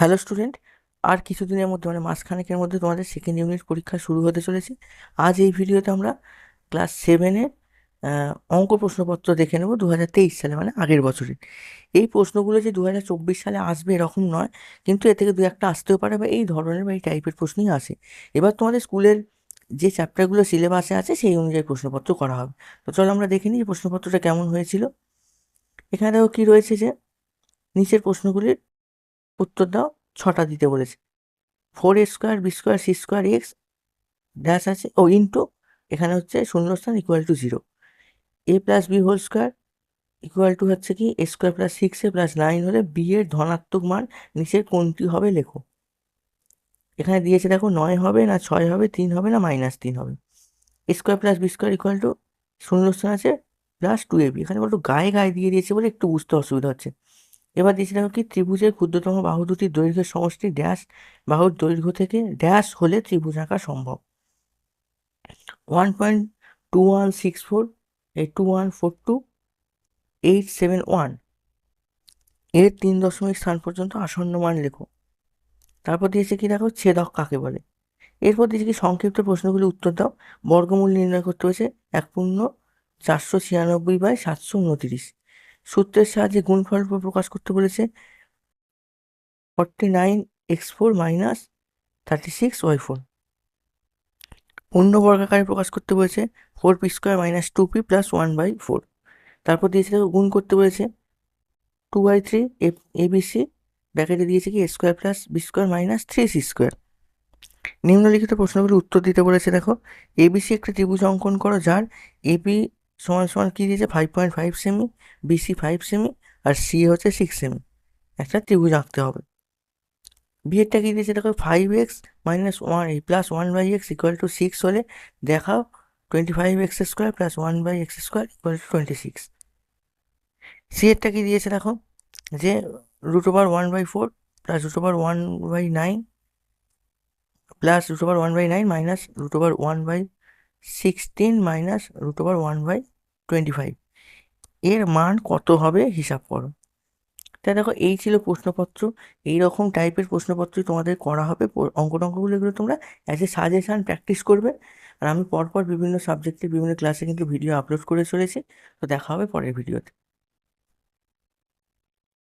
Hello student আর কিছুদিনের মধ্যে মানে মাসখানেকের মধ্যে তোমাদের সেকেন্ড ইউনিট পরীক্ষা শুরু হতে চলেছে। আজ এই ভিডিওতে আমরা ক্লাস সেভেনের অঙ্ক প্রশ্নপত্র দেখে নেব দু হাজার তেইশ সালে মানে আগের বছরের। এই প্রশ্নগুলো যে দু হাজার চব্বিশ সালে আসবে এরকম নয়, কিন্তু এ থেকে দু একটা আসতেও পারে বা এই ধরনের বা এই টাইপের প্রশ্নই আসে। এবার তোমাদের স্কুলের যে চ্যাপ্টারগুলো সিলেবাসে আছে, সেই অনুযায়ী প্রশ্নপত্র করা হবে। তো চলো আমরা দেখে নিই প্রশ্নপত্রটা কেমন হয়েছিল। এখানে দেখো কী রয়েছে যে, নিচের প্রশ্নগুলির উত্তর দাও, ছটা দিতে বলেছে। Four A square B square C square X dash আছে, ও ইন্টু এখানে হচ্ছে শূন্যস্থান equal to zero A plus B whole square equal to হচ্ছে কি A square plus six A plus nine হলে বি এর ধনাত্মক মান নিচের কোনটি হবে লেখো। এখানে দিয়েছে দেখো নয় হবে না ছয় হবে, তিন হবে না মাইনাস তিন হবে। A square plus B square equal to শূন্যস্থান আছে প্লাস টু এ বি এখানে বলতো গায়ে গায়ে দিয়ে দিয়েছে বলে একটু বুঝতে অসুবিধা হচ্ছে। এবার দিয়েছে দেখো কি ত্রিভুজের ক্ষুদ্রতম বাহু দুটির দৈর্ঘ্যের সমষ্টি ড্যাশ বাহুর দৈর্ঘ্য থেকে ড্যাশ হলে ত্রিভুজ আঁকা সম্ভব। One point two one six four two one four two eight seven ওয়ানের তিন দশমিক স্থান পর্যন্ত আসন্ন মান লেখো। তারপর দিয়েছে কি দেখো, ছেদক কাকে বলে? এরপর দিয়েছে কি সংক্ষিপ্ত প্রশ্নগুলি উত্তর দাও। বর্গমূল নির্ণয় করতে হয়েছে এক পূর্ণ চারশো ছিয়ানব্বই বাই সাতশো উনতিরিশ। সূত্রের সাহায্যে গুণফল প্রকাশ করতে বলেছে। Forty nine x four minus thirty six y four. অন্য বর্গাকারে প্রকাশ করতে বলেছে four p square minus two p plus one by four. তারপর দিয়েছে গুণ করতে বলেছে two by three a b c. ব্র্যাকেটে দিয়েছে কি, a square plus b square minus three c square. নিম্নলিখিত প্রশ্নগুলি উত্তর দিতে বলেছে দেখো এবিসি একটি ত্রিভুজ অঙ্কন করো যার এবি সমান সমান কী দিয়েছে? ফাইভ পয়েন্ট ফাইভ সেমি বিসি ফাইভ সেমি আর সি হচ্ছে সিক্স সেমি একটা ত্রিভুজ আঁকতে হবে। বিয়েরটা কী দিয়েছে? দেখো five x minus one plus one by x equal to six হলে দেখাও twenty five x square plus one by x square equal to twenty six C এরটা কী দিয়েছে? দেখো, যে root over one by four plus root over one by nine plus root over one by nine minus root over one by sixteen minus root over one by twenty five এর মান কত হবে হিসাব করো। তাই দেখো, এই ছিল প্রশ্নপত্র। এই রকম টাইপের প্রশ্নপত্রই তোমাদের করা হবে। অঙ্ক টঙ্কগুলো এগুলো তোমরা অ্যাজ এ সাজেশান প্র্যাকটিস করবে। আর আমি পরপর বিভিন্ন সাবজেক্টের বিভিন্ন ক্লাসে কিন্তু ভিডিও আপলোড করে চলেছি। তো দেখা হবে পরের ভিডিওতে